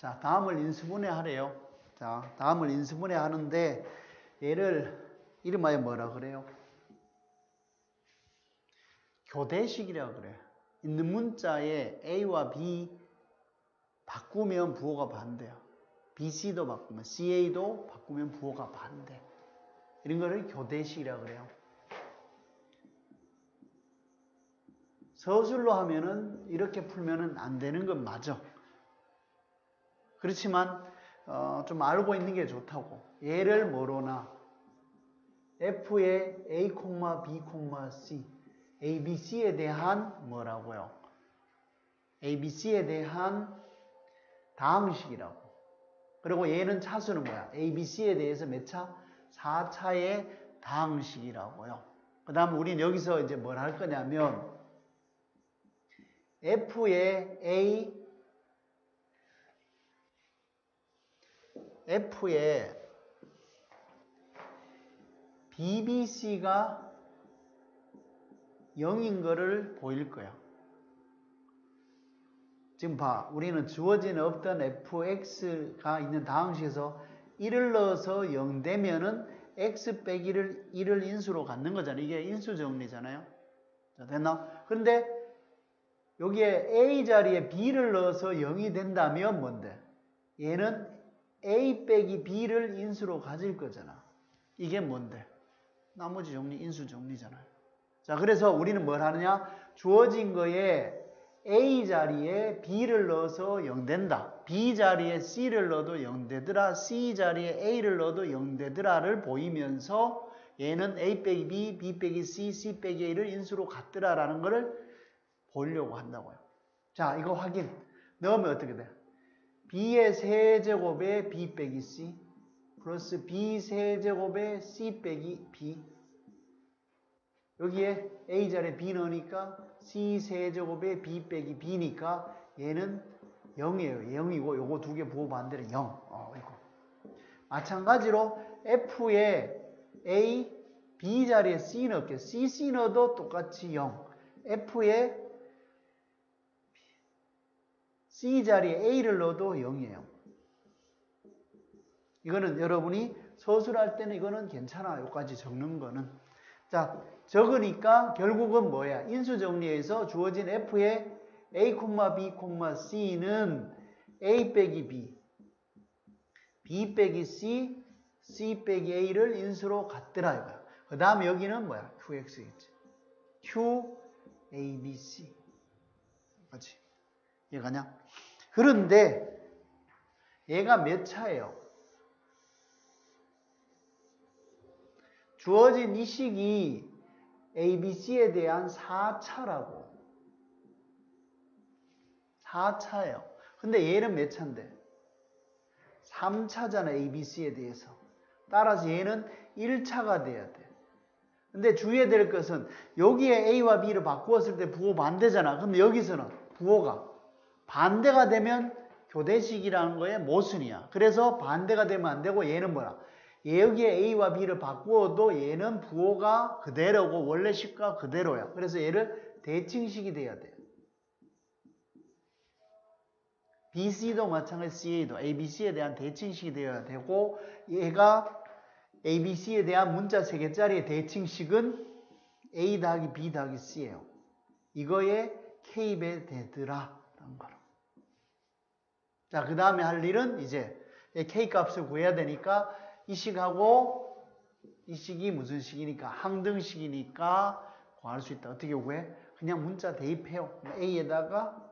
자, 다음을 인수분해 하래요. 자, 다음을 인수분해 하는데 얘를 이름하여 뭐라 그래요? 교대식이라 그래. 있는 문자에 A와 B 바꾸면 부호가 반대야. BC도 바꾸면 CA도 바꾸면 부호가 반대. 이런 거를 교대식이라 그래요. 서술로 하면은 이렇게 풀면은 안 되는 건 맞아. 그렇지만 어, 좀 알고 있는 게 좋다고. 얘를 뭐로나 f의 a, b, c, a, b, c에 대한 뭐라고요? a, b, c에 대한 다항식이라고. 그리고 얘는 차수는 뭐야? a, b, c에 대해서 몇 차? 4차의 다항식이라고요. 그 다음 우리는 여기서 이제 뭘 할 거냐면 f의 a, f의 BBC가 0인 거를 보일 거야. 지금 봐. 우리는 주어진 없던 fx가 있는 다항식에서 1을 넣어서 0 되면은 x 빼기를 1을 인수로 갖는 거잖아요. 이게 인수 정리잖아요. 자, 됐나? 그런데 여기에 a 자리에 b를 넣어서 0이 된다면 뭔데? 얘는 a 빼기 b를 인수로 가질 거잖아. 이게 뭔데? 나머지 정리, 인수 정리잖아요. 자, 그래서 우리는 뭘 하느냐? 주어진 거에 A 자리에 B를 넣어서 0 된다. B 자리에 C를 넣어도 0 되더라. C 자리에 A를 넣어도 0 되더라를 보이면서 얘는 A 빼기 B, B 빼기 C, C 빼기 A를 인수로 갖더라라는 것을 보려고 한다고요. 자, 이거 확인. 넣으면 어떻게 돼? B의 세제곱에 B 빼기 C 플러스 B 세제곱에 C 빼기 B 여기에 A 자리에 B 넣으니까 C 세제곱에 B 빼기 B니까 얘는 0이에요. 0이고 요거 두 개 부호 반대로 0. 어, 이거. 마찬가지로 F에 A, B 자리에 C 넣을게. C, C 넣어도 똑같이 0. F에 C 자리에 A를 넣어도 0이에요. 이거는 여러분이 서술할 때는 이거는 괜찮아. 요까지 적는 거는. 자, 적으니까 결국은 뭐야? 인수 정리에서 주어진 F의 A, B, C는 A 빼기 B, B 빼기 C, C 빼기 A를 인수로 갖더라. 그 다음에 여기는 뭐야? QX겠지. Q, A, B, C. 그렇지? 이해가냐? 그런데 얘가 몇 차예요? 주어진 이 식이 ABC에 대한 4차라고. 4차예요. 근데 얘는 몇 차인데? 3차잖아, ABC에 대해서. 따라서 얘는 1차가 돼야 돼. 근데 주의해야 될 것은 여기에 A와 B를 바꾸었을 때 부호 반대잖아. 근데 여기서는 부호가 반대가 되면 교대식이라는 거에 모순이야. 그래서 반대가 되면 안 되고 얘는 뭐야? 여기에 A와 B를 바꾸어도 얘는 부호가 그대로고 원래 식과 그대로야. 그래서 얘를 대칭식이 돼야 돼. BC도 마찬가지 CA도 ABC에 대한 대칭식이 되어야 되고 얘가 ABC에 대한 문자 3개짜리의 대칭식은 A 더하기 B 더하기 C예요. 이거에 K배 되더라. 라는 거로. 자, 그 다음에 할 일은 이제 K 값을 구해야 되니까 이 식하고 이 식이 무슨 식이니까 항등식이니까 구할 수 있다. 어떻게 구해? 그냥 문자 대입해요. A에다가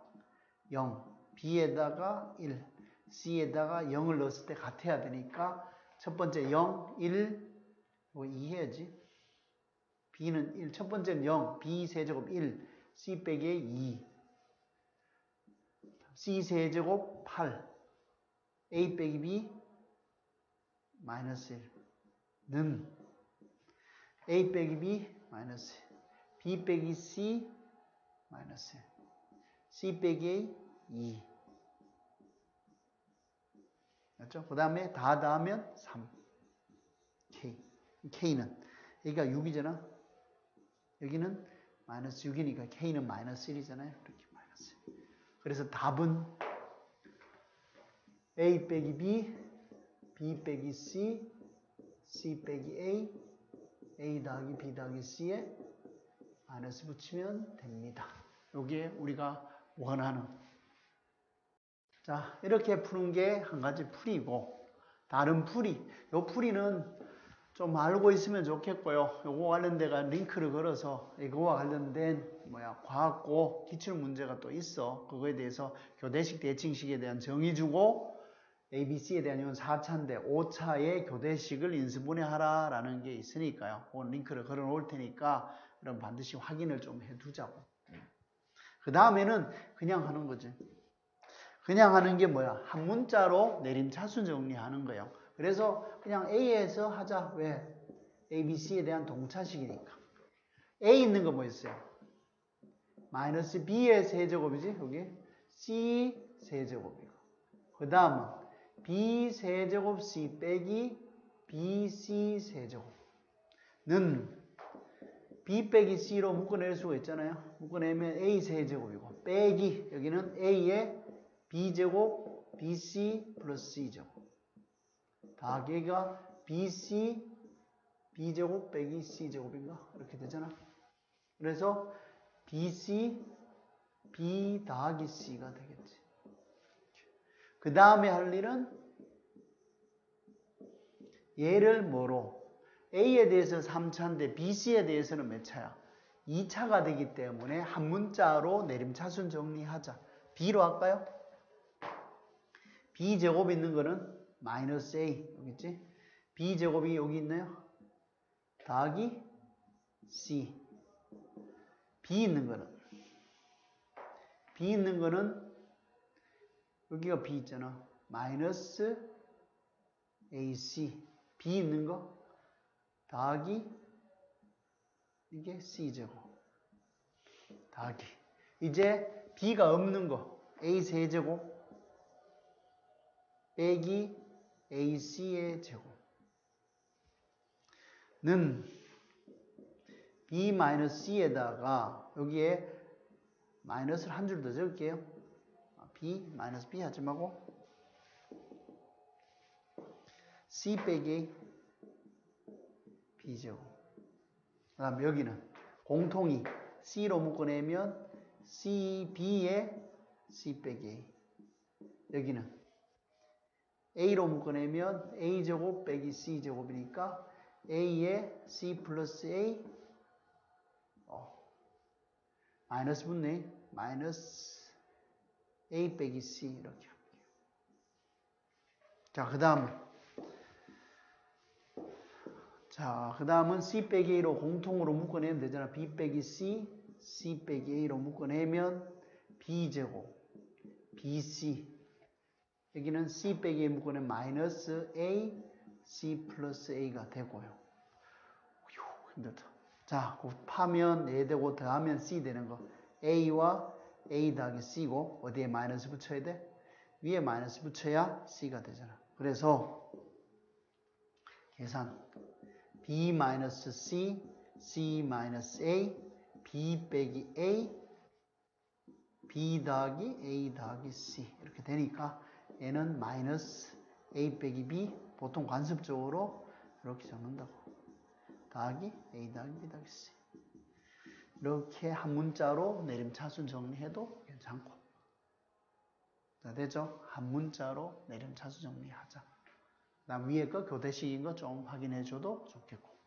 0, B에다가 1, C에다가 0을 넣었을 때 같아야 되니까 첫 번째 0, 1, 이거 2 해야지. B는 1, 첫 번째는 0, B 세제곱 1, C 빼기 2. C 세제곱 8, A 빼기 B 마이너스 1는. A 빼기 B 마이너스 1, B 빼기 C 마이너스 1, C 빼기 A 2 맞죠? 그 다음에 다 더하면 3 K. K는. 여기가 6이잖아. 여기는 마이너스 6이니까 K는 마이너스 1이잖아요. 이렇게. 마이너스 1 그래서 답은 A 빼기 B, B 빼기 C, C 빼기 A, A 더하기 B 더하기 C에 마이너스 붙이면 됩니다. 요게 우리가 원하는. 자, 이렇게 푸는 게 한 가지 풀이고, 다른 풀이. 요 풀이는 좀 알고 있으면 좋겠고요. 요거 관련돼가 링크를 걸어서 이거와 관련된 뭐야 과학고 기출 문제가 또 있어. 그거에 대해서 교대식 대칭식에 대한 정의 주고 ABC에 대한 이건 4차인데 5차의 교대식을 인수분해 하라라는 게 있으니까요. 오늘 링크를 걸어 놓을 테니까 그럼 반드시 확인을 좀 해두자고. 그 다음에는 그냥 하는 거지. 그냥 하는 게 뭐야? 한 문자로 내림차순 정리하는 거예요. 그래서 그냥 A에서 하자. 왜? A, B, C에 대한 동차식이니까. A 있는 거 뭐 있어요? 마이너스 B의 세제곱이지? 여기 C 세제곱이고. 그 다음은 B 세제곱 C 빼기 BC 세제곱는 B 빼기 C로 묶어낼 수가 있잖아요. 묶어내면 A 세제곱이고 빼기 여기는 A의 B제곱 BC 플러스 C제곱 더하기가 BC B제곱 빼기 C제곱인가? 이렇게 되잖아. 그래서 BC B 더하기 C가 되겠지. 그 다음에 할 일은 얘를 뭐로 A에 대해서 3차인데 BC에 대해서는 몇 차야? 2차가 되기 때문에 한 문자로 내림차순 정리하자. B로 할까요? B제곱 있는 거는 마이너스 A 여기 있지? B제곱이 여기 있나요? 더하기 C. B 있는 거는? B 있는 거는 여기가 B 있잖아. 마이너스 AC B 있는 거? 더하기 이게 C제곱. 더하기. 이제 B가 없는 거. A 세제곱. 빼기 AC의 제곱는 B-C에다가 여기에 마이너스를 한 줄 더 적을게요. B, 마이너스 B 하지 말고. C 빼기 B제곱. 그 다음 여기는 공통이 C로 묶어내면 C, B에 C 빼기 여기는 A로 묶어내면 A제곱 빼기 C제곱이니까 A에 C 플러스 A 어, 마이너스 붙네 마이너스 A 빼기 C 이렇게 할게요. 자, 그 다음 자, 그 다음은 C 빼기 A로 공통으로 묶어내면 되잖아. B 빼기 C, C 빼기 A로 묶어내면 B제곱, BC 여기는 C 빼기 A 묶어낸 마이너스 A, C 플러스 A가 되고요. 휴, 힘들다. 자, 곱하면 A 되고 더하면 C 되는 거. A와 A 더하기 C고 어디에 마이너스 붙여야 돼? 위에 마이너스 붙여야 C가 되잖아. 그래서 계산 B 마이너스 C, C 마이너스 A, B 빼기 A, B 더하기 A 더하기 C 이렇게 되니까 얘는 마이너스 A 빼기 B 보통 관습적으로 이렇게 적는다고. 더하기 A 더하기 B 더하기 C. 이렇게 한 문자로 내림차순 정리해도 괜찮고. 자 되죠? 한 문자로 내림차순 정리하자. 그 다음 위에 거 교대식인 거 좀 확인해 줘도 좋겠고